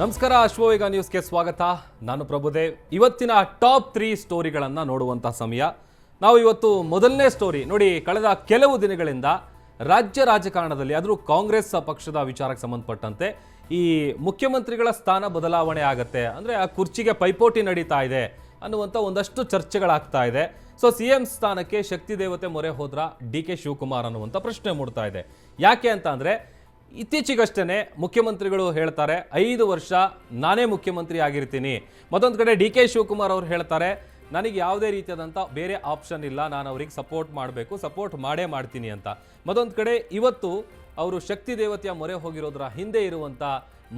ನಮಸ್ಕಾರ ಅಶ್ವವೇಗ ನ್ಯೂಸ್ಗೆ ಸ್ವಾಗತ. ನಾನು ಪ್ರಭುದೇವ್. ಇವತ್ತಿನ ಟಾಪ್ ತ್ರೀ ಸ್ಟೋರಿಗಳನ್ನು ನೋಡುವಂಥ ಸಮಯ. ನಾವು ಇವತ್ತು ಮೊದಲನೇ ಸ್ಟೋರಿ. ನೋಡಿ, ಕಳೆದ ಕೆಲವು ದಿನಗಳಿಂದ ರಾಜ್ಯ ರಾಜಕಾರಣದಲ್ಲಿ, ಆದರೂ ಕಾಂಗ್ರೆಸ್ ಪಕ್ಷದ ವಿಚಾರಕ್ಕೆ ಸಂಬಂಧಪಟ್ಟಂತೆ ಈ ಮುಖ್ಯಮಂತ್ರಿಗಳ ಸ್ಥಾನ ಬದಲಾವಣೆ ಆಗತ್ತೆ. ಅಂದರೆ ಆ ಕುರ್ಚಿಗೆ ಪೈಪೋಟಿ ನಡೀತಾ ಇದೆ ಅನ್ನುವಂಥ ಒಂದಷ್ಟು ಚರ್ಚೆಗಳಾಗ್ತಾ ಇದೆ. ಸೊ, ಸಿ ಎಂ ಸ್ಥಾನಕ್ಕೆ ಶಕ್ತಿ ದೇವತೆ ಮೊರೆ ಹೋದ್ರ ಡಿ ಕೆ ಶಿವಕುಮಾರ್ ಅನ್ನುವಂಥ ಪ್ರಶ್ನೆ ಮೂಡ್ತಾ ಇದೆ. ಯಾಕೆ ಅಂತ ಅಂದರೆ ಇತ್ತೀಚೆಗಷ್ಟೇ ಮುಖ್ಯಮಂತ್ರಿಗಳು ಹೇಳ್ತಾರೆ, ಐದು ವರ್ಷ ನಾನೇ ಮುಖ್ಯಮಂತ್ರಿ ಆಗಿರ್ತೀನಿ. ಮತ್ತೊಂದು ಕಡೆ ಡಿ ಕೆ ಶಿವಕುಮಾರ್ ಅವರು ಹೇಳ್ತಾರೆ, ನನಗೆ ಯಾವುದೇ ರೀತಿಯಾದಂಥ ಬೇರೆ ಆಪ್ಷನ್ ಇಲ್ಲ, ನಾನು ಅವ್ರಿಗೆ ಸಪೋರ್ಟ್ ಮಾಡಬೇಕು, ಸಪೋರ್ಟ್ ಮಾಡೇ ಮಾಡ್ತೀನಿ ಅಂತ. ಮತ್ತೊಂದು ಕಡೆ ಇವತ್ತು ಅವರು ಶಕ್ತಿ ದೇವತೆಯ ಮೊರೆ ಹೋಗಿರೋದ್ರ ಹಿಂದೆ ಇರುವಂಥ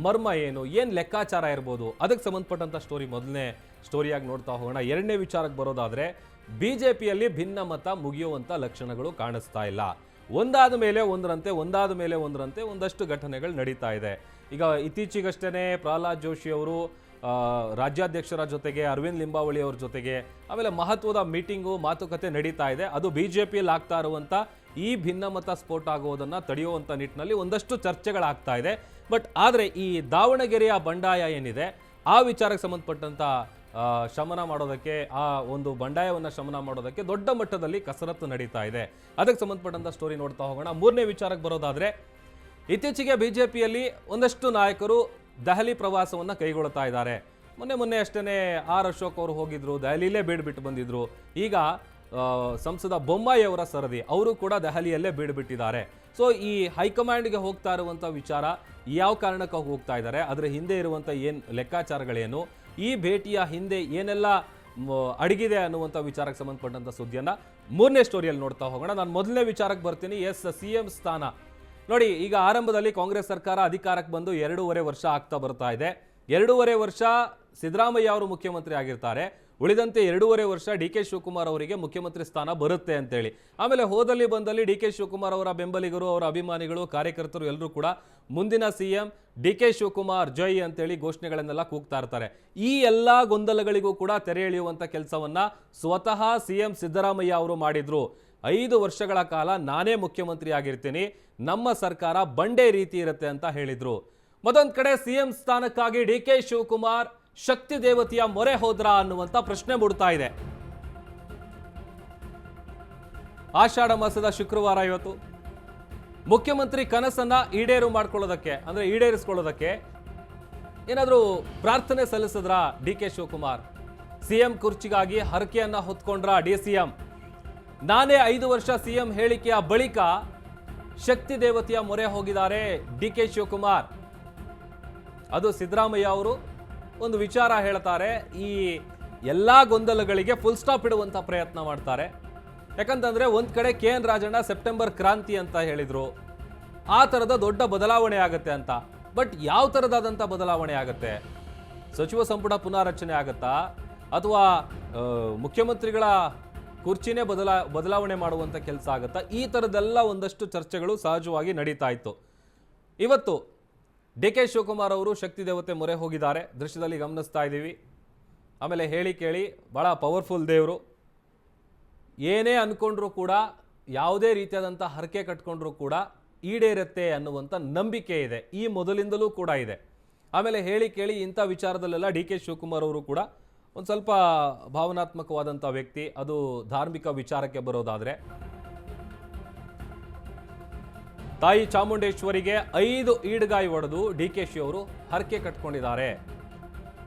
ಮರ್ಮ ಏನು ಏನು ಲೆಕ್ಕಾಚಾರ ಇರ್ಬೋದು, ಅದಕ್ಕೆ ಸಂಬಂಧಪಟ್ಟಂಥ ಸ್ಟೋರಿ ಮೊದಲನೇ ಸ್ಟೋರಿಯಾಗಿ ನೋಡ್ತಾ ಹೋಗೋಣ. ಎರಡನೇ ವಿಚಾರಕ್ಕೆ ಬರೋದಾದರೆ ಬಿ ಜೆ ಪಿಯಲ್ಲಿ ಭಿನ್ನಮತ ಮುಗಿಯುವಂಥ ಲಕ್ಷಣಗಳು ಕಾಣಿಸ್ತಾ ಇಲ್ಲ. ಒಂದಾದ ಮೇಲೆ ಒಂದರಂತೆ, ಒಂದಾದ ಮೇಲೆ ಒಂದರಂತೆ ಒಂದಷ್ಟು ಘಟನೆಗಳು ನಡೀತಾ ಇದೆ. ಈಗ ಇತ್ತೀಚೆಗಷ್ಟೇ ಪ್ರಹ್ಲಾದ್ ಜೋಶಿ ಅವರು ರಾಜ್ಯಾಧ್ಯಕ್ಷರ ಜೊತೆಗೆ, ಅರವಿಂದ್ ಲಿಂಬಾವಳಿ ಅವ್ರ ಜೊತೆಗೆ, ಆಮೇಲೆ ಮಹತ್ವದ ಮೀಟಿಂಗು, ಮಾತುಕತೆ ನಡೀತಾ ಇದೆ. ಅದು ಬಿ ಜೆ ಪಿಯಲ್ಲಿ ಆಗ್ತಾ ಇರುವಂಥ ಈ ಭಿನ್ನಮತ ಸ್ಫೋಟ ಆಗುವುದನ್ನು ತಡೆಯುವಂಥ ನಿಟ್ಟಿನಲ್ಲಿ ಒಂದಷ್ಟು ಚರ್ಚೆಗಳಾಗ್ತಾ ಇದೆ. ಬಟ್ ಆದರೆ ಈ ದಾವಣಗೆರೆಯ ಬಂಡಾಯ ಏನಿದೆ, ಆ ವಿಚಾರಕ್ಕೆ ಸಂಬಂಧಪಟ್ಟಂಥ ಶಮನ ಮಾಡೋದಕ್ಕೆ, ಆ ಒಂದು ಬಂಡಾಯವನ್ನು ಶಮನ ಮಾಡೋದಕ್ಕೆ ದೊಡ್ಡ ಮಟ್ಟದಲ್ಲಿ ಕಸರತ್ತು ನಡೀತಾ ಇದೆ. ಅದಕ್ಕೆ ಸಂಬಂಧಪಟ್ಟಂಥ ಸ್ಟೋರಿ ನೋಡ್ತಾ ಹೋಗೋಣ. ಮೂರನೇ ವಿಚಾರಕ್ಕೆ ಬರೋದಾದರೆ, ಇತ್ತೀಚೆಗೆ ಬಿ ಜೆ ಒಂದಷ್ಟು ನಾಯಕರು ದೆಹಲಿ ಪ್ರವಾಸವನ್ನು ಕೈಗೊಳ್ತಾ ಇದ್ದಾರೆ. ಮೊನ್ನೆ ಮೊನ್ನೆ ಅಷ್ಟೇ ಆರ್ ಅಶೋಕ್ ಅವರು ಹೋಗಿದ್ರು ದೆಹಲಿಯಲ್ಲೇ ಬೀಡ್ಬಿಟ್ಟು ಬಂದಿದ್ರು. ಈಗ ಸಂಸದ ಬೊಮ್ಮಾಯಿ ಅವರ ಸರದಿ, ಅವರು ಕೂಡ ದೆಹಲಿಯಲ್ಲೇ ಬೀಡ್ಬಿಟ್ಟಿದ್ದಾರೆ. ಸೊ ಈ ಹೈಕಮಾಂಡ್ಗೆ ಹೋಗ್ತಾ ಇರುವಂಥ ವಿಚಾರ ಯಾವ ಕಾರಣಕ್ಕೆ ಹೋಗ್ತಾ ಇದ್ದಾರೆ, ಅದರ ಹಿಂದೆ ಇರುವಂಥ ಏನು ಲೆಕ್ಕಾಚಾರಗಳೇನು ಈ ಭೇಟಿಯ ಹಿಂದೆ ಏನೆಲ್ಲ ಅಡಗಿದೆ ಅನ್ನುವಂಥ ವಿಚಾರಕ್ಕೆ ಸಂಬಂಧಪಟ್ಟಂಥ ಸುದ್ದಿಯನ್ನು ಮೂರನೇ ಸ್ಟೋರಿಯಲ್ಲಿ ನೋಡ್ತಾ ಹೋಗೋಣ. ನಾನು ಮೊದಲನೇ ವಿಚಾರಕ್ಕೆ ಬರ್ತೀನಿ. ಎಸ್ ಸಿ ಎಂ ಸ್ಥಾನ. ನೋಡಿ, ಈಗ ಆರಂಭದಲ್ಲಿ ಕಾಂಗ್ರೆಸ್ ಸರ್ಕಾರ ಅಧಿಕಾರಕ್ಕೆ ಬಂದು ಎರಡೂವರೆ ವರ್ಷ ಆಗ್ತಾ ಬರ್ತಾ ಇದೆ. ಎರಡೂವರೆ ವರ್ಷ ಸಿದ್ದರಾಮಯ್ಯ ಅವರು ಮುಖ್ಯಮಂತ್ರಿ ಆಗಿರ್ತಾರೆ. ಉಳಿದಂತೆ ಎರಡೂವರೆ ವರ್ಷ ಡಿ ಕೆ ಶಿವಕುಮಾರ್ ಅವರಿಗೆ ಮುಖ್ಯಮಂತ್ರಿ ಸ್ಥಾನ ಬರುತ್ತೆ ಅಂತೇಳಿ. ಆಮೇಲೆ ಹೋದಲ್ಲಿ ಬಂದಲ್ಲಿ ಡಿ ಕೆ ಶಿವಕುಮಾರ್ ಅವರ ಬೆಂಬಲಿಗರು, ಅವರ ಅಭಿಮಾನಿಗಳು, ಕಾರ್ಯಕರ್ತರು ಎಲ್ಲರೂ ಕೂಡ ಮುಂದಿನ C M D K Shivakumar ಜೈ ಅಂತೇಳಿ ಘೋಷಣೆಗಳನ್ನೆಲ್ಲ ಕೂಗ್ತಾ ಇರ್ತಾರೆ. ಈ ಎಲ್ಲ ಗೊಂದಲಗಳಿಗೂ ಕೂಡ ತೆರೆ ಎಳೆಯುವಂಥ ಕೆಲಸವನ್ನ ಸ್ವತಃ ಸಿ ಎಂ ಸಿದ್ದರಾಮಯ್ಯ ಅವರು ಮಾಡಿದ್ರು. ಐದು ವರ್ಷಗಳ ಕಾಲ ನಾನೇ ಮುಖ್ಯಮಂತ್ರಿ ಆಗಿರ್ತೀನಿ, ನಮ್ಮ ಸರ್ಕಾರ ಬಂಡೆ ರೀತಿ ಇರುತ್ತೆ ಅಂತ ಹೇಳಿದರು. ಮತ್ತೊಂದು ಕಡೆ ಸಿಎಂ ಸ್ಥಾನಕ್ಕಾಗಿ ಡಿ ಕೆ ಶಿವಕುಮಾರ್ ಶಕ್ತಿ ದೇವತೆಯ ಮೊರೆ ಹೋದ್ರ ಅನ್ನುವಂತ ಪ್ರಶ್ನೆ ಮೂಡ್ತಾ ಇದೆ. ಆಷಾಢ ಮಾಸದ ಶುಕ್ರವಾರ ಇವತ್ತು. ಮುಖ್ಯಮಂತ್ರಿ ಕನಸನ್ನ ಈಡೇರು ಮಾಡ್ಕೊಳ್ಳೋದಕ್ಕೆ, ಅಂದ್ರೆ ಈಡೇರಿಸ್ಕೊಳ್ಳೋದಕ್ಕೆ ಏನಾದರೂ ಪ್ರಾರ್ಥನೆ ಸಲ್ಲಿಸಿದ್ರ ಡಿ ಕೆ ಶಿವಕುಮಾರ್? ಸಿಎಂ ಕುರ್ಚಿಗಾಗಿ ಹರಕೆಯನ್ನ ಹೊತ್ಕೊಂಡ್ರ ಡಿ ಸಿ ಎಂ? ನಾನೇ ಐದು ವರ್ಷ ಸಿಎಂ ಹೇಳಿಕೆಯ ಬಳಿಕ ಶಕ್ತಿ ದೇವತೆಯ ಮೊರೆ ಹೋಗಿದ್ದಾರೆ ಡಿ ಕೆ ಶಿವಕುಮಾರ್. ಅದು ಸಿದ್ದರಾಮಯ್ಯ ಅವರು ಒಂದು ವಿಚಾರ ಹೇಳ್ತಾರೆ, ಈ ಎಲ್ಲ ಗೊಂದಲಗಳಿಗೆ ಫುಲ್ ಸ್ಟಾಪ್ ಇಡುವಂಥ ಪ್ರಯತ್ನ ಮಾಡ್ತಾರೆ. ಯಾಕಂತಂದ್ರೆ ಒಂದು ಕಡೆ ಕೆ ಎನ್ ರಾಜಣ್ಣ ಸೆಪ್ಟೆಂಬರ್ ಕ್ರಾಂತಿ ಅಂತ ಹೇಳಿದರು, ಆ ಥರದ ದೊಡ್ಡ ಬದಲಾವಣೆ ಆಗುತ್ತೆ ಅಂತ. ಬಟ್ ಯಾವ ಥರದಾದಂಥ ಬದಲಾವಣೆ ಆಗುತ್ತೆ? ಸಚಿವ ಸಂಪುಟ ಪುನಾರಚನೆ ಆಗುತ್ತಾ? ಅಥವಾ ಮುಖ್ಯಮಂತ್ರಿಗಳ ಕುರ್ಚಿನೇ ಬದಲಾ, ಬದಲಾವಣೆ ಮಾಡುವಂಥ ಕೆಲಸ ಆಗುತ್ತಾ? ಈ ಥರದ್ದೆಲ್ಲ ಒಂದಷ್ಟು ಚರ್ಚೆಗಳು ಸಹಜವಾಗಿ ನಡೀತಾ ಇತ್ತು. ಇವತ್ತು ಡಿ ಕೆ ಶಿವಕುಮಾರ್ ಅವರು ಶಕ್ತಿ ದೇವತೆ ಮೊರೆ ಹೋಗಿದ್ದಾರೆ. ದೃಶ್ಯದಲ್ಲಿ ಗಮನಿಸ್ತಾ ಇದ್ದೀವಿ. ಆಮೇಲೆ ಹೇಳಿ ಕೇಳಿ ಭಾಳ ಪವರ್ಫುಲ್ ದೇವರು. ಏನೇ ಅಂದ್ಕೊಂಡ್ರೂ ಕೂಡ, ಯಾವುದೇ ರೀತಿಯಾದಂಥ ಹರಕೆ ಕಟ್ಕೊಂಡ್ರೂ ಕೂಡ ಈಡೇರುತ್ತೆ ಅನ್ನುವಂಥ ನಂಬಿಕೆ ಇದೆ. ಈ ಮೊದಲಿಂದಲೂ ಕೂಡ ಇದೆ. ಆಮೇಲೆ ಹೇಳಿ ಕೇಳಿ, ಇಂಥ ವಿಚಾರದಲ್ಲೆಲ್ಲ ಡಿ ಕೆ ಶಿವಕುಮಾರ್ ಅವರು ಕೂಡ ಒಂದು ಸ್ವಲ್ಪ ಭಾವನಾತ್ಮಕವಾದಂಥ ವ್ಯಕ್ತಿ. ಅದು ಧಾರ್ಮಿಕ ವಿಚಾರಕ್ಕೆ ಬರೋದಾದರೆ. ತಾಯಿ ಚಾಮುಂಡೇಶ್ವರಿಗೆ ಐದು ಈಡ್ಗಾಯಿ ಒಡೆದು ಡಿ ಕೆ ಶಿ ಅವರು ಹರಕೆ ಕಟ್ಕೊಂಡಿದ್ದಾರೆ.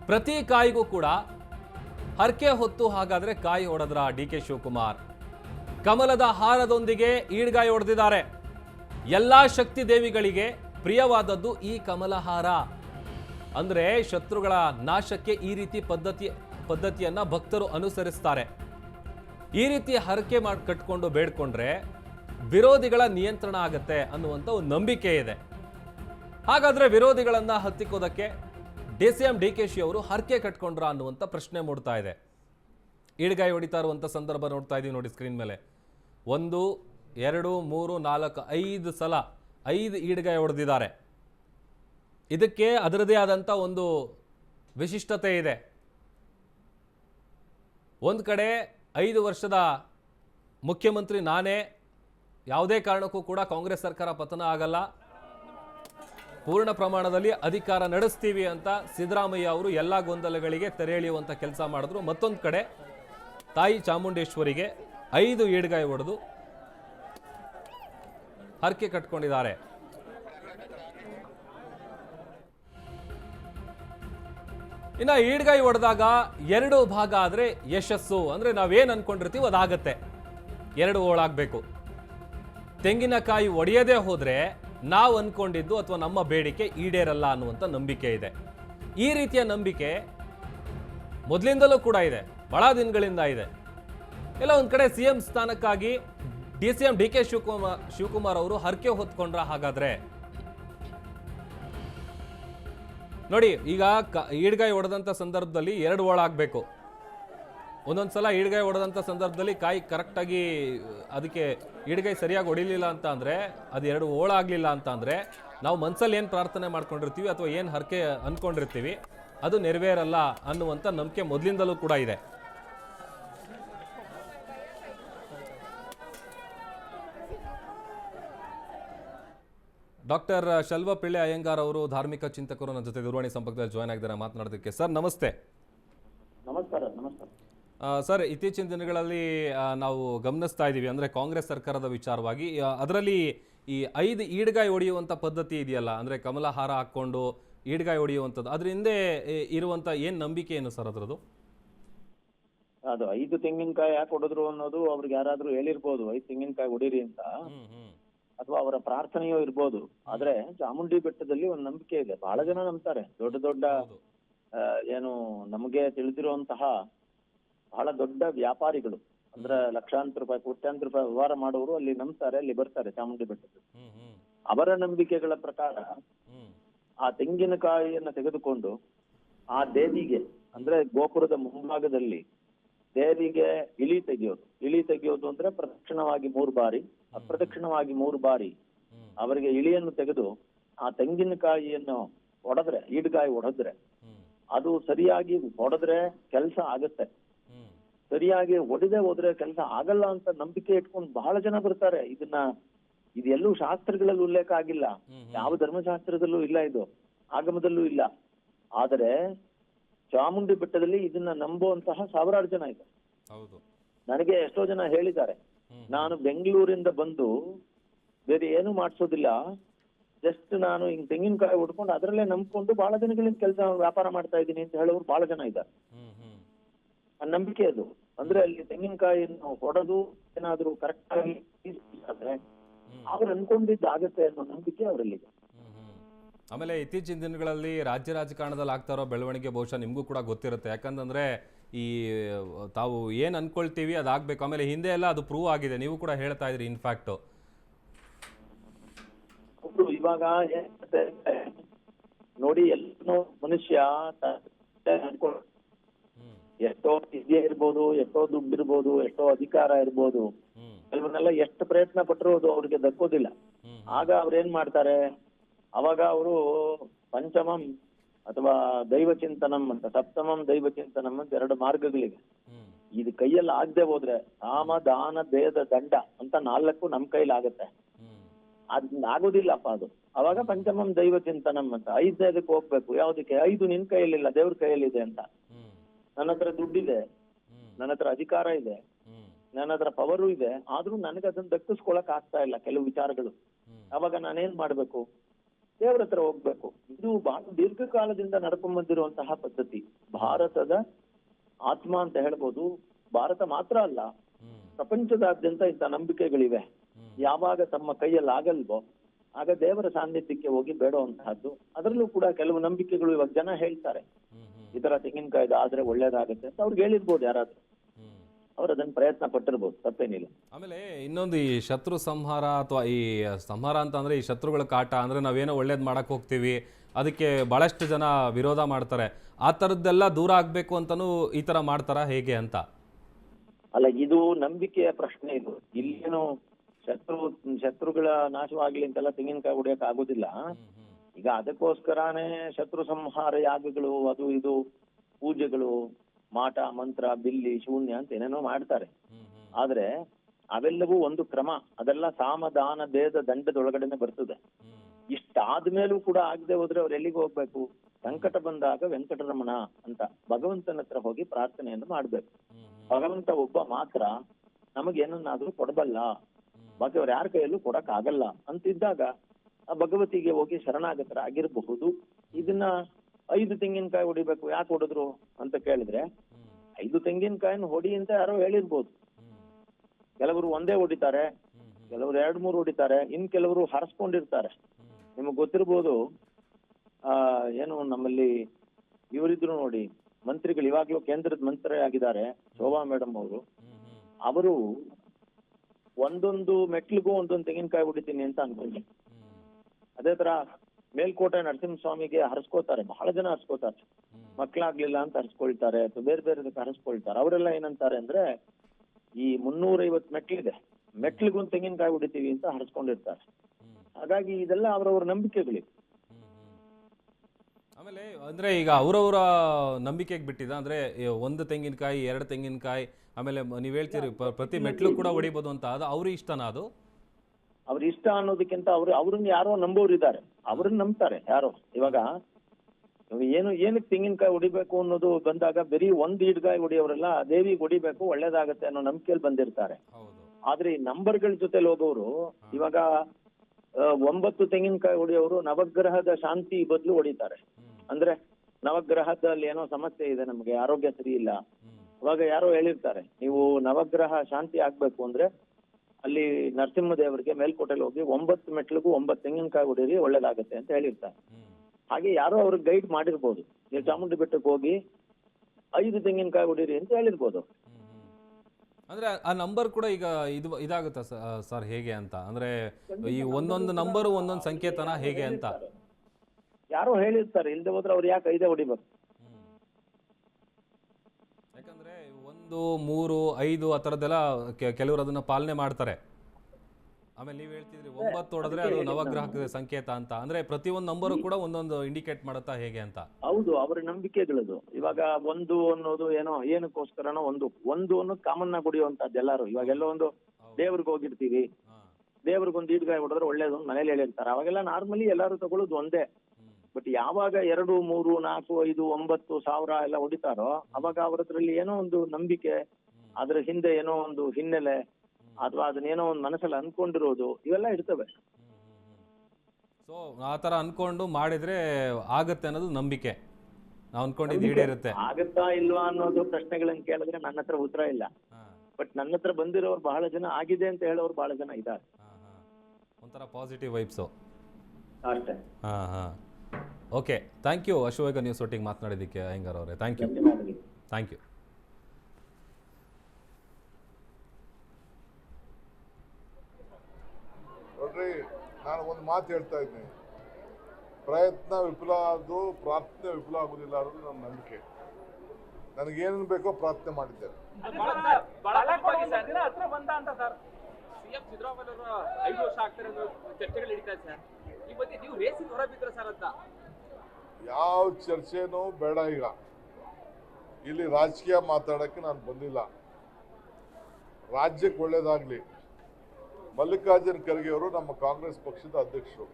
ಪ್ರತಿ ಕಾಯಿಗೂ ಕೂಡ ಹರಕೆ ಹೊತ್ತು ಹಾಗಾದ್ರೆ ಕಾಯಿ ಹೊಡೆದ್ರ ಡಿ ಕೆ ಶಿವಕುಮಾರ್. ಕಮಲದ ಹಾರದೊಂದಿಗೆ ಈಡ್ಗಾಯಿ ಹೊಡೆದಿದ್ದಾರೆ ಎಲ್ಲಾ ಶಕ್ತಿ ದೇವಿಗಳಿಗೆ ಪ್ರಿಯವಾದದ್ದು ಈ ಕಮಲಹಾರ. ಅಂದ್ರೆ ಶತ್ರುಗಳ ನಾಶಕ್ಕೆ ಈ ರೀತಿ ಪದ್ಧತಿ, ಪದ್ಧತಿಯನ್ನ ಭಕ್ತರು ಅನುಸರಿಸ್ತಾರೆ. ಈ ರೀತಿ ಹರಕೆ ಮಾಡಿ, ಕಟ್ಕೊಂಡು ಬೇಡ್ಕೊಂಡ್ರೆ ವಿರೋಧಿಗಳ ನಿಯಂತ್ರಣ ಆಗತ್ತೆ ಅನ್ನುವಂಥ ಒಂದು ನಂಬಿಕೆ ಇದೆ. ಹಾಗಾದ್ರೆ ವಿರೋಧಿಗಳನ್ನ ಹತ್ತಿಕ್ಕೋದಕ್ಕೆ D C M D K Shi ಅವರು ಹರಕೆ ಕಟ್ಕೊಂಡ್ರ ಅನ್ನುವಂಥ ಪ್ರಶ್ನೆ ಮೂಡ್ತಾ ಇದೆ. ಈಡ್ಗಾಯಿ ಹೊಡಿತಾ ಇರುವಂಥ ಸಂದರ್ಭ ನೋಡ್ತಾ ಇದೀವಿ ನೋಡಿ ಸ್ಕ್ರೀನ್ ಮೇಲೆ. ಒಂದು, ಎರಡು, ಮೂರು, ನಾಲ್ಕು, ಐದು ಸಲ ಐದು ಈಡ್ಗಾಯಿ ಹೊಡೆದಿದ್ದಾರೆ. ಇದಕ್ಕೆ ಅದರದೇ ಆದಂಥ ಒಂದು ವಿಶಿಷ್ಟತೆ ಇದೆ. ಒಂದು ಕಡೆ ಐದು ವರ್ಷದ ಮುಖ್ಯಮಂತ್ರಿ ನಾನೇ ಯಾವುದೇ ಕಾರಣಕ್ಕೂ ಕೂಡ ಕಾಂಗ್ರೆಸ್ ಸರ್ಕಾರ ಪತನ ಆಗಲ್ಲ. ಪೂರ್ಣ ಪ್ರಮಾಣದಲ್ಲಿ ಅಧಿಕಾರ ನಡೆಸ್ತೀವಿ ಅಂತ ಸಿದ್ದರಾಮಯ್ಯ ಅವರು ಎಲ್ಲ ಗೊಂದಲಗಳಿಗೆ ತೆರೆ ಎಳೆಯುವಂಥ ಕೆಲಸ ಮಾಡಿದ್ರು. ಮತ್ತೊಂದು ಕಡೆ ತಾಯಿ ಚಾಮುಂಡೇಶ್ವರಿಗೆ ಐದು ಏಡ್ಗಾಯಿ ಹೊಡೆದು ಹರಕೆ ಕಟ್ಕೊಂಡಿದ್ದಾರೆ. ಇನ್ನು ಈಡ್ಗಾಯಿ ಹೊಡೆದಾಗ ಎರಡು ಭಾಗ ಆದರೆ ಯಶಸ್ಸು. ಅಂದರೆ ನಾವೇನು ಅಂದ್ಕೊಂಡಿರ್ತೀವಿ ಅದಾಗತ್ತೆ. ಎರಡು ಓಳಾಗ್ಬೇಕು ತೆಂಗಿನಕಾಯಿ ಒಡೆಯದೇ ಹೋದರೆ ನಾವು ಅಂದ್ಕೊಂಡಿದ್ದು ಅಥವಾ ನಮ್ಮ ಬೇಡಿಕೆ ಈಡೇರಲ್ಲ ಅನ್ನುವಂಥ ನಂಬಿಕೆ ಇದೆ. ಈ ರೀತಿಯ ನಂಬಿಕೆ ಮೊದಲಿಂದಲೂ ಕೂಡ ಇದೆ, ಬಹಳ ದಿನಗಳಿಂದ ಇದೆ. ಎಲ್ಲ ಒಂದು ಕಡೆ ಸಿ ಎಂ ಸ್ಥಾನಕ್ಕಾಗಿ D C M D K Shivakumar Shivakumar ಅವರು ಹರಕೆ ಹೊತ್ಕೊಂಡ್ರ ಹಾಗಾದ್ರೆ? ನೋಡಿ, ಈಗ ಕ- ಈಡ್ಗಾಯಿ ಹೊಡೆದಂಥ ಸಂದರ್ಭದಲ್ಲಿ ಎರಡು ಒಳಾಗಬೇಕು ಒಂದೊಂದ್ಸಲ ಈಡ್ಗೈ ಹೊಡೆದಂಥ ಸಂದರ್ಭದಲ್ಲಿ ಕಾಯಿ ಕರೆಕ್ಟಾಗಿ, ಅದಕ್ಕೆ ಈಡ್ಗೈ ಸರಿಯಾಗಿ ಹೊಡಿಲಿಲ್ಲ ಅಂತ ಅಂದರೆ, ಅದು ಎರಡು ಓಳಾಗಲಿಲ್ಲ ಅಂತ ಅಂದರೆ, ನಾವು ಮನಸ್ಸಲ್ಲಿ ಏನು ಪ್ರಾರ್ಥನೆ ಮಾಡ್ಕೊಂಡಿರ್ತೀವಿ ಅಥವಾ ಏನು ಹರಕೆ ಅಂದ್ಕೊಂಡಿರ್ತೀವಿ ಅದು ನೆರವೇರಲ್ಲ ಅನ್ನುವಂಥ ನಂಬಿಕೆ ಮೊದಲಿಂದಲೂ ಕೂಡ ಇದೆ. ಡಾಕ್ಟರ್ ಶಲ್ವ ಪಿಳ್ಳೆ ಅಯ್ಯಂಗಾರ್ ಅವರು, ಧಾರ್ಮಿಕ ಚಿಂತಕರು, ನನ್ನ ಜೊತೆ ದೂರವಾಣಿ ಸಂಪರ್ಕದಲ್ಲಿ ಜಾಯ್ನ್ ಆಗಿದ್ದಾರೆ, ಮಾತನಾಡೋದಕ್ಕೆ. ಸರ್, ನಮಸ್ತೆ. ನಮಸ್ಕಾರ ನಮಸ್ಕಾರ. ಸರ್ ಇತ್ತೀಚಿನ ದಿನಗಳಲ್ಲಿ ನಾವು ಗಮನಿಸ್ತಾ ಇದ್ದೀವಿ ಅಂದರೆ ಕಾಂಗ್ರೆಸ್ ಸರ್ಕಾರದ ವಿಚಾರವಾಗಿ ಅದರಲ್ಲಿ ಈ ಐದು ಈಡ್ಗಾಯಿ ಹೊಡೆಯುವಂಥ ಪದ್ಧತಿ ಇದೆಯಲ್ಲ ಅಂದರೆ ಕಮಲ ಹಾರ ಹಾಕ್ಕೊಂಡು ಈಡ್ಗಾಯಿ ಹೊಡೆಯುವಂಥದ್ದು ಅದ್ರ ಹಿಂದೆ ಇರುವಂಥ ಏನು ನಂಬಿಕೆ ಏನು ಸರ್ ಅದರದು ಅದು ಐದು ತೆಂಗಿನಕಾಯಿ ಯಾಕೆ ಹೊಡೆದ್ರು ಅನ್ನೋದು ಅವ್ರಿಗೆ ಯಾರಾದ್ರೂ ಹೇಳಿರ್ಬೋದು ಐದು ತೆಂಗಿನಕಾಯಿ ಹೊಡೀರಿ ಅಂತ. ಅಥವಾ ಅವರ ಪ್ರಾರ್ಥನೆಯೂ ಇರ್ಬೋದು. ಆದ್ರೆ ಚಾಮುಂಡಿ ಬೆಟ್ಟದಲ್ಲಿ ಒಂದು ನಂಬಿಕೆ ಇದೆ. ಬಹಳ ಜನ ನಂಬ್ತಾರೆ. ದೊಡ್ಡ ದೊಡ್ಡ ಏನು ನಮಗೆ ತಿಳಿದಿರುವಂತಹ ಬಹಳ ದೊಡ್ಡ ವ್ಯಾಪಾರಿಗಳು. ಅಂದ್ರೆ ಲಕ್ಷಾಂತರ ರೂಪಾಯಿ ಕೋಟ್ಯಾಂತರ ರೂಪಾಯಿ ವ್ಯವಹಾರ ಮಾಡುವವರು ಅಲ್ಲಿ ನಂಬ್ತಾರೆ ಅಲ್ಲಿ ಬರ್ತಾರೆ ಚಾಮುಂಡಿ ಬೆಟ್ಟದ ಅವರ ನಂಬಿಕೆಗಳ ಪ್ರಕಾರ ಆ ತೆಂಗಿನಕಾಯಿಯನ್ನ ತೆಗೆದುಕೊಂಡು ಆ ದೇವಿಗೆ ಅಂದ್ರೆ ಗೋಪುರದ ಮುಂಭಾಗದಲ್ಲಿ ದೇವಿಗೆ ಇಳಿ ತೆಗೆಯೋದು. ಇಳಿ ತೆಗೆಯೋದು ಅಂದ್ರೆ ಪ್ರದಕ್ಷಿಣವಾಗಿ ಮೂರು ಬಾರಿ ಅಪ್ರದಕ್ಷಿಣವಾಗಿ ಮೂರು ಬಾರಿ ಅವರಿಗೆ ಇಳಿಯನ್ನು ತೆಗೆದು ಆ ತೆಂಗಿನಕಾಯಿಯನ್ನು ಒಡೆದ್ರೆ ಈಡ್ಗಾಯಿ ಒಡೆದ್ರೆ ಅದು ಸರಿಯಾಗಿ ಹೊಡೆದ್ರೆ ಕೆಲಸ ಆಗತ್ತೆ. ಸರಿಯಾಗಿ ಒಡೆದೇ ಹೋದ್ರೆ ಕೆಲಸ ಆಗಲ್ಲ ಅಂತ ನಂಬಿಕೆ ಇಟ್ಕೊಂಡು ಬಹಳ ಜನ ಬರ್ತಾರೆ. ಇದನ್ನ ಇದೆಲ್ಲೂ ಶಾಸ್ತ್ರಗಳಲ್ಲಿ ಉಲ್ಲೇಖ ಆಗಿಲ್ಲ. ಯಾವ ಧರ್ಮಶಾಸ್ತ್ರದಲ್ಲೂ ಇಲ್ಲ ಇದು. ಆಗಮದಲ್ಲೂ ಇಲ್ಲ. ಆದರೆ ಚಾಮುಂಡಿ ಬೆಟ್ಟದಲ್ಲಿ ಇದನ್ನ ನಂಬುವಂತಹ ಸಾವಿರಾರು ಜನ ಇದೆ ನನಗೆ ಎಷ್ಟೋ ಜನ ಹೇಳಿದ್ದಾರೆ. ನಾನು ಬೆಂಗಳೂರಿಂದ ಬಂದು ಬೇರೆ ಏನು ಮಾಡಿಸೋದಿಲ್ಲ. ಜಸ್ಟ್ ನಾನು ಹಿಂಗ್ ತೆಂಗಿನಕಾಯಿ ಉಡ್ಕೊಂಡು ಅದರಲ್ಲೇ ನಂಬ್ಕೊಂಡು ಬಹಳ ದಿನಗಳಿಂದ ಕೆಲಸ ವ್ಯಾಪಾರ ಮಾಡ್ತಾ ಇದ್ದೀನಿ ಅಂತ ಹೇಳೋರು ಬಹಳ ಜನ ಇದ್ದಾರೆ. ನಂಬಿಕೆ ಅದು. ಅಂದ್ರೆ ಅಲ್ಲಿ ತೆಂಗಿನಕಾಯಿಯನ್ನು ಹೊಡೆದು ಏನಾದ್ರೂ ಕರೆಕ್ಟ್ ಆಗಿ ಆದ್ರೆ ಅವ್ರು ಅನ್ಕೊಂಡಿದ್ದು ಆಗತ್ತೆ ಅನ್ನೋ ನಂಬಿಕೆ ಅವರಲ್ಲಿದೆ. ಆಮೇಲೆ ಇತ್ತೀಚಿನ ದಿನಗಳಲ್ಲಿ ರಾಜ್ಯ ರಾಜಕಾರಣದಲ್ಲಿ ಆಗ್ತಾ ಇರೋ ಬೆಳವಣಿಗೆ ಬಹುಶಃ ನಿಮಗೂ ಕೂಡ ಗೊತ್ತಿರುತ್ತೆ. ಯಾಕಂತಂದ್ರೆ ಈ ತಾವು ಏನು ಅನ್ಕೊಳ್ತೀವಿ ಅದಾಗಬೇಕು. ಆಮೇಲೆ ಹಿಂದೆ ಎಲ್ಲ ಅದು ಪ್ರೂವ್ ಆಗಿದೆ. ನೀವು ಕೂಡ ಹೇಳ್ತಾ ಇದ್ರಿ ಇನ್ಫ್ಯಾಕ್ಟ್ ಇವಾಗ ನೋಡಿ ಎಲ್ಲ ಮನುಷ್ಯ ಎಷ್ಟೋ ವಿದ್ಯೆ ಇರ್ಬೋದು ಎಷ್ಟೋ ದುಡ್ಡು ಇರ್ಬೋದು ಎಷ್ಟೋ ಅಧಿಕಾರ ಇರ್ಬೋದು. ಕೆಲವನ್ನೆಲ್ಲ ಎಷ್ಟು ಪ್ರಯತ್ನ ಪಟ್ಟರು ಅದು ಅವ್ರಿಗೆ ದಕ್ಕೋದಿಲ್ಲ. ಆಗ ಅವ್ರೇನ್ ಮಾಡ್ತಾರೆ? ಅವಾಗ ಅವರು ಪಂಚಮಂ ಅಥವಾ ದೈವ ಚಿಂತನಂ ಅಂತ ಸಪ್ತಮಂ ದೈವ ಚಿಂತನಂ ಅಂತ ಎರಡು ಮಾರ್ಗಗಳಿವೆ. ಇದು ಕೈಯಲ್ಲಿ ಆಗದೆ ಹೋದ್ರೆ ಕಾಮ ದಾನ ದೇಹದ ದಂಡ ಅಂತ ನಾಲ್ಕು ನಮ್ ಕೈಲಿ ಆಗತ್ತೆ. ಅದ್ ಆಗೋದಿಲ್ಲಪ್ಪ ಅದು. ಅವಾಗ ಪಂಚಮಂ ದೈವ ಚಿಂತನಂ ಅಂತ ಐದನೇದಕ್ಕೆ ಹೋಗ್ಬೇಕು. ಯಾವ್ದಕ್ಕೆ? ಐದು ನಿನ್ ಕೈಯಲ್ಲಿಲ್ಲ ದೇವ್ರ ಕೈಯಲ್ಲಿದೆ ಅಂತ. ನನ್ನ ಹತ್ರ ದುಡ್ಡಿದೆ. ನನ್ನ ಹತ್ರ ಅಧಿಕಾರ ಇದೆ. ನನ್ನ ಹತ್ರ ಪವರು ಇದೆ. ಆದ್ರೂ ನನಗೆ ಅದನ್ನ ದಕ್ಕಿಸ್ಕೊಳಕ್ ಆಗ್ತಾ ಇಲ್ಲ ಕೆಲವು ವಿಚಾರಗಳು. ಅವಾಗ ನಾನೇನ್ ಮಾಡ್ಬೇಕು? ದೇವ್ರ ಹತ್ರ ಹೋಗ್ಬೇಕು. ಇದು ಬಹಳ ದೀರ್ಘಕಾಲದಿಂದ ನಡ್ಕೊಂಡ್ ಬಂದಿರುವಂತಹ ಪದ್ಧತಿ. ಭಾರತದ ಆತ್ಮ ಅಂತ ಹೇಳ್ಬೋದು. ಭಾರತ ಮಾತ್ರ ಅಲ್ಲ ಪ್ರಪಂಚದಾದ್ಯಂತ ಇಂಥ ನಂಬಿಕೆಗಳಿವೆ. ಯಾವಾಗ ತಮ್ಮ ಕೈಯಲ್ಲಿ ಆಗಲ್ವೋ ಆಗ ದೇವರ ಸಾನ್ನಿಧ್ಯಕ್ಕೆ ಹೋಗಿ ಬೇಡುವಂತಹದ್ದು. ಅದರಲ್ಲೂ ಕೂಡ ಕೆಲವು ನಂಬಿಕೆಗಳು ಇವಾಗ ಜನ ಹೇಳ್ತಾರೆ. ಈ ತರ ತೆಂಗಿನಕಾಯಿ ಆದ್ರೆ ಒಳ್ಳೇದಾಗುತ್ತೆ ಅಂತ ಅವ್ರಿಗೆ ಹೇಳಿರ್ಬೋದು ಯಾರಾದ್ರೂ. ಅವ್ರು ಅದನ್ನ ಪ್ರಯತ್ನ ಪಟ್ಟಿರ್ಬೋದು ತಪ್ಪೇನಿಲ್ಲ. ಆಮೇಲೆ ಇನ್ನೊಂದು ಈ ಶತ್ರು ಸಂಹಾರ ಅಥವಾ ಈ ಸಂಹಾರ ಅಂತ ಅಂದ್ರೆ ಈ ಶತ್ರುಗಳ ಕಾಟ ಅಂದ್ರೆ ನಾವೇನೋ ಒಳ್ಳೇದ್ ಮಾಡಕ್ ಹೋಗ್ತೀವಿ ಅದಕ್ಕೆ ಬಹಳಷ್ಟು ಜನ ವಿರೋಧ ಮಾಡ್ತಾರೆ. ಆ ಥರದ್ದೆಲ್ಲ ದೂರ ಆಗ್ಬೇಕು ಅಂತಾನೂ ಈ ತರ ಮಾಡ್ತಾರ ಹೇಗೆ ಅಂತ? ಅಲ್ಲ ಇದು ನಂಬಿಕೆಯ ಪ್ರಶ್ನೆ ಇದು. ಇಲ್ಲೇನು ಶತ್ರು ಶತ್ರುಗಳ ನಾಶವಾಗ್ಲಿ ಅಂತೆಲ್ಲ ತೆಂಗಿನಕಾಯಿ ಹೊಡಿಯಕ್ ಆಗುದಿಲ್ಲ. ಈಗ ಅದಕ್ಕೋಸ್ಕರನೇ ಶತ್ರು ಸಂಹಾರ ಯಾಗಗಳು, ಅದು ಇದು, ಪೂಜೆಗಳು, ಮಾಟ, ಮಂತ್ರ, ಬಿಲ್ಲಿ, ಶೂನ್ಯ ಅಂತ ಏನೇನೋ ಮಾಡ್ತಾರೆ. ಆದ್ರೆ ಅವೆಲ್ಲವೂ ಒಂದು ಕ್ರಮ. ಅದೆಲ್ಲ ಸಾಮದಾನ ದೇಹದ ದಂಡದೊಳಗಡೆನೆ ಬರ್ತದೆ. ಇಷ್ಟಾದ್ಮೇಲೂ ಕೂಡ ಆಗದೆ ಹೋದ್ರೆ ಅವ್ರು ಎಲ್ಲಿಗೆ ಹೋಗ್ಬೇಕು? ಸಂಕಟ ಬಂದಾಗ ವೆಂಕಟರಮಣ ಅಂತ ಭಗವಂತನ ಹತ್ರ ಹೋಗಿ ಪ್ರಾರ್ಥನೆಯನ್ನು ಮಾಡ್ಬೇಕು. ಭಗವಂತ ಒಬ್ಬ ಮಾತ್ರ ನಮಗೇನನ್ನಾದ್ರೂ ಕೊಡಬಲ್ಲ. ಬಾಕಿ ಅವ್ರು ಯಾರ ಕೈಯಲ್ಲೂ ಕೊಡಕ್ ಆಗಲ್ಲ ಅಂತಿದ್ದಾಗ ಭಗವತಿಗೆ ಹೋಗಿ ಶರಣಾಗತರಾಗಿರಬಹುದು ಇದನ್ನ ಐದು ತೆಂಗಿನಕಾಯಿ ಹೊಡಿಬೇಕು, ಯಾಕೆ ಹೊಡೆದ್ರು ಅಂತ ಕೇಳಿದ್ರೆ, ಐದು ತೆಂಗಿನಕಾಯಿನ ಹೊಡಿ ಅಂತ ಯಾರೋ ಹೇಳಿರ್ಬೋದು. ಕೆಲವರು ಒಂದೇ ಹೊಡಿತಾರೆ, ಕೆಲವರು ಎರಡ್ ಮೂರು ಹೊಡಿತಾರೆ ಇನ್ ಕೆಲವರು ಹರಸ್ಕೊಂಡಿರ್ತಾರೆ. ನಿಮಗ್ ಗೊತ್ತಿರ್ಬೋದು, ಆ, ಏನು ನಮ್ಮಲ್ಲಿ ಇವರಿದ್ರು ನೋಡಿ, ಮಂತ್ರಿಗಳು, ಇವಾಗ್ಲೂ ಕೇಂದ್ರದ ಮಂತ್ರಿ ಆಗಿದ್ದಾರೆ, ಶೋಭಾ ಮೇಡಮ್ ಅವರು. ಅವರು ಒಂದೊಂದು ಮೆಟ್ಲಿಗೂ ಒಂದೊಂದು ತೆಂಗಿನಕಾಯಿ ಹೊಡಿತೀನಿ ಅಂತ ಅನ್ಕೊಂಡೆ ಅದೇ ತರ ಮೇಲ್ಕೋಟೆ ನರಸಿಂಹಸ್ವಾಮಿಗೆ ಹರಿಸ್ಕೋತಾರೆ, ಬಹಳ ಜನ ಹರಿಸ್ಕೋತಾರೆ. ಮಕ್ಕಳಾಗ್ಲಿಲ್ಲ ಅಂತ ಹರಿಸ್ಕೊಳ್ತಾರೆ, ಅಥವಾ ಬೇರೆ ಬೇರೆ ಹರಿಸ್ಕೊಳ್ತಾರೆ. ಅವರೆಲ್ಲ ಏನಂತಾರೆ ಅಂದ್ರೆ, ಈ ಮುನ್ನೂರೈವತ್ ಮೆಟ್ಲಿದೆ. ಮೆಟ್ಲಿಗೊಂದು ತೆಂಗಿನಕಾಯಿ ಹೊಡಿತೀವಿ ಅಂತ ಹರಿಸ್ಕೊಂಡಿರ್ತಾರೆ. ಹಾಗಾಗಿ ಇದೆಲ್ಲ ಅವರವರ ನಂಬಿಕೆಗಳಿವೆ. ಆಮೇಲೆ ಅಂದ್ರೆ ಈಗ ಅವರವರ ನಂಬಿಕೆಗೆ ಬಿಟ್ಟಿದ, ಅಂದ್ರೆ ಒಂದು ತೆಂಗಿನಕಾಯಿ, ಎರಡು ತೆಂಗಿನಕಾಯಿ, ಆಮೇಲೆ ನೀವ್ ಹೇಳ್ತೀರಿ ಪ್ರತಿ ಮೆಟ್ಲು ಕೂಡ ಹೊಡಿಬೋದು ಅಂತ, ಅದು ಅವ್ರಿಗೆ ಇಷ್ಟನಾ ಅದು? ಅವ್ರ ಇಷ್ಟ ಅನ್ನೋದಕ್ಕಿಂತ ಅವ್ರು ಅವ್ರನ್ನ ಯಾರೋ ನಂಬೋರು ಇದ್ದಾರೆ ಅವ್ರನ್ನ ನಂಬ್ತಾರೆ ಯಾರೋ. ಇವಾಗ ಇವಾಗ ಏನು ಏನಕ್ಕೆ ತೆಂಗಿನಕಾಯಿ ಹೊಡಿಬೇಕು ಅನ್ನೋದು ಬಂದಾಗ ಬರೀ ಒಂದ್ ಈಡ್ಗಾಯಿ ಹೊಡಿಯೋರೆಲ್ಲ ದೇವಿಗೆ ಹೊಡಿಬೇಕು ಒಳ್ಳೇದಾಗತ್ತೆ ಅನ್ನೋ ನಂಬಿಕೆಯಲ್ಲಿ ಬಂದಿರ್ತಾರೆ. ಆದ್ರೆ ಈ ನಂಬರ್ಗಳ ಜೊತೆಲಿ ಹೋಗೋರು ಇವಾಗ ಒಂಬತ್ತು ತೆಂಗಿನಕಾಯಿ ಹೊಡಿಯೋರು ನವಗ್ರಹದ ಶಾಂತಿ ಬದಲು ಹೊಡಿತಾರೆ. ಅಂದ್ರೆ ನವಗ್ರಹದಲ್ಲಿ ಏನೋ ಸಮಸ್ಯೆ ಇದೆ ನಮಗೆ ಆರೋಗ್ಯ ಸರಿ ಇಲ್ಲ. ಅವಾಗ ಯಾರೋ ಹೇಳಿರ್ತಾರೆ ನೀವು ನವಗ್ರಹ ಶಾಂತಿ ಆಗ್ಬೇಕು ಅಂದ್ರೆ ಅಲ್ಲಿ ನರಸಿಂಹ ದೇವರಿಗೆ ಮೇಲ್ಕೋಟೆಲಿ ಹೋಗಿ ಒಂಬತ್ತು ಮೆಟ್ಲಿಗೂ ಒಂಬತ್ತು ತೆಂಗಿನಕಾಯಿ ಹೊಡೀರಿ ಒಳ್ಳೇದಾಗತ್ತೆ ಅಂತ ಹೇಳಿರ್ತಾರೆ. ಹಾಗೆ ಯಾರೋ ಅವ್ರಿಗೆ ಗೈಡ್ ಮಾಡಿರ್ಬೋದು. ನೀವು ಚಾಮುಂಡಿ ಬೆಟ್ಟಕ್ಕೆ ಹೋಗಿ ಐದು ತೆಂಗಿನಕಾಯಿ ಹೊಡೀರಿ ಅಂತ ಹೇಳಿರ್ಬೋದು. ಅಂದ್ರೆ ಆ ನಂಬರ್ ಕೂಡ ಈಗ ಇದು ಇದಾಗುತ್ತಾ ಸರ್ ಹೇಗೆ ಅಂತ? ಅಂದ್ರೆ ಈ ಒಂದೊಂದು ನಂಬರ್ ಒಂದೊಂದು ಸಂಕೇತನ ಹೇಗೆ ಅಂತ? ಯಾರೋ ಹೇಳಿರ್ತಾರೆ ಇಲ್ದೆ ಹೋದ್ರೆ ಅವ್ರು ಯಾಕೆ ಐದೇ ಹೊಡಿಬೇಕು? ಒಂದು ಮೂರು ಐದು ಆ ಥರದ್ದೆಲ್ಲ ಕೆಲವರು ಅದನ್ನ ಪಾಲನೆ ಮಾಡ್ತಾರೆ. ಆಮೇಲೆ ನೀವು ಹೇಳ್ತಿದ್ರಿ ಒಂಬತ್ತು ಹೊಡೆದ್ರೆ ಅದು ನವಗ್ರಹದ ಸಂಕೇತ ಅಂತ. ಅಂದ್ರೆ ಪ್ರತಿಯೊಂದು ನಂಬರು ಕೂಡ ಒಂದೊಂದು ಇಂಡಿಕೇಟ್ ಮಾಡುತ್ತಾ ಹೇಗೆ ಅಂತ? ಹೌದು ಅವರ ನಂಬಿಕೆಗಳದು. ಇವಾಗ ಒಂದು ಅನ್ನೋದು ಏನೋ ಏನಕ್ಕೋಸ್ಕರನೋ ಒಂದು ಒಂದು ಅನ್ನೋದು ಕಾಮನ್ ಆಗಿ ಹೊಡಿಯುವಂತದ್ದು ಎಲ್ಲಾರು. ಇವಾಗ ಎಲ್ಲ ಒಂದು ದೇವ್ರಿಗೆ ಹೋಗಿರ್ತೀವಿ. ಹಾ. ದೇವ್ರಿಗೆ ಒಂದು ಈಡ್ಗಾಯಿ ಹೊಡೆದ್ರೆ ಒಳ್ಳೇದು ಮನೇಲಿ ಹೇಳಿರ್ತಾರೆ. ಅವಾಗೆಲ್ಲ ನಾರ್ಮಲಿ ಎಲ್ಲಾರು ತಗೊಳ್ಳೋದು ಒಂದೇ. ಬಟ್ ಯಾವಾಗ ಎರಡು ಮೂರು ನಾಲ್ಕು ಐದು ಒಂಬತ್ತು ಸಾವಿರ ಎಲ್ಲ ಹೊಡಿತಾರೋ ಅವಾಗ ಅವರದ್ರಲ್ಲಿ ಏನೋ ಒಂದು ನಂಬಿಕೆ ಅದ್ರ ಹಿಂದೆ ಏನೋ ಒಂದು ಹಿನ್ನೆಲೆ ಅಥವಾ ಅದನ್ನೇನೋ ಒಂದು ಮನಸ್ಸಲ್ಲಿ ಅನ್ಕೊಂಡಿರೋದು ಇವೆಲ್ಲ ಇರ್ತವೆ. ಸೊ ಆ ತರ ಅನ್ಕೊಂಡು ಮಾಡಿದ್ರೆ ಆಗತ್ತೆ ಅನ್ನೋದು ನಂಬಿಕೆ. ನಾವು ಅನ್ಕೊಂಡಿದ್ದು ಈಡೇರುತ್ತೆ. ಆಗತ್ತಾ ಇಲ್ವಾ ಅನ್ನೋದು ಪ್ರಶ್ನೆಗಳನ್ನ ಕೇಳಿದ್ರೆ ನನ್ನ ಹತ್ರ ಉತ್ತರ ಇಲ್ಲ. ಬಟ್ ನನ್ನ ಹತ್ರ ಬಂದಿರೋರು ಬಹಳ ಜನ ಆಗಿದೆ ಅಂತ ಹೇಳೋರು ಬಹಳ ಜನ ಇದ್ದಾರೆ. ಒಂಥರ ಪಾಸಿಟಿವ್ ವೈಬ್ಸು ಅಷ್ಟೇ. ಹಾ ಹಾಂ. Okay thank you Ashoka news ಒಟ್ಟಿಗೆ ಮಾತನಾಡಿದ್ದಕ್ಕೆ ಅಯ್ಯಂಗಾರ್ ಅವರೇ. ಥ್ಯಾಂಕ್ ಯು ಥ್ಯಾಂಕ್ ಯು ನೋಡ್ರಿ ನಾನು ಒಂದು ಮಾತು ಹೇಳ್ತಾ ಇದ್ದೀನಿ ಪ್ರಯತ್ನ ವಿಫಲ ಆದರೂ ಪ್ರಾರ್ಥನೆ ವಿಫಲ ಆಗೋದಿಲ್ಲ ಅನ್ನೋದು ನನ್ನ ನಂಬಿಕೆ. ನನಗೇನೇನು ಬೇಕೋ ಪ್ರಾರ್ಥನೆ ಮಾಡಿದ್ದೇನೆ ದಿನ ಹತ್ರ ಬಂದ ಅಂತ ಸರ್. ಸಿಎಂ ಸಿದ್ದರಾಮಯ್ಯ ಅವರು ಐದು ವರ್ಷ ಆಗ್ತಾರೆ ಚರ್ಚೆಗಳು ಇದೆ ಸರ್. ಈ ಬಗ್ಗೆ ನೀವು ರೇಸಿಗೆ ಹೊರ ಬಿದ್ರ ಸರ್ ಅಂತ. ಯಾವ ಚರ್ಚೆನೂ ಬೇಡ ಈಗ. ಇಲ್ಲಿ ರಾಜಕೀಯ ಮಾತಾಡೋಕ್ಕೆ ನಾನು ಬಂದಿಲ್ಲ. ರಾಜ್ಯಕ್ಕೆ ಒಳ್ಳೇದಾಗಲಿ. ಮಲ್ಲಿಕಾರ್ಜುನ್ ಖರ್ಗೆ ಅವರು ನಮ್ಮ ಕಾಂಗ್ರೆಸ್ ಪಕ್ಷದ ಅಧ್ಯಕ್ಷರು.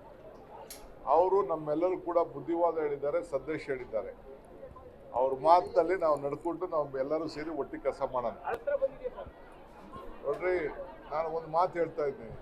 ಅವರು ನಮ್ಮೆಲ್ಲರೂ ಕೂಡ ಬುದ್ಧಿವಾದ ಹೇಳಿದ್ದಾರೆ, ಸಂದೇಶ ಹೇಳಿದ್ದಾರೆ. ಅವ್ರ ಮಾತಿನಲ್ಲಿ ನಾವು ನಡ್ಕೊಂಡು ನಾವು ಎಲ್ಲರೂ ಸೇರಿ ಒಟ್ಟಿಗೆ ಕೆಲಸ ಮಾಡೋಣ. ನೋಡ್ರಿ, ನಾನು ಒಂದು ಮಾತು ಹೇಳ್ತಾ ಇದ್ದೀನಿ.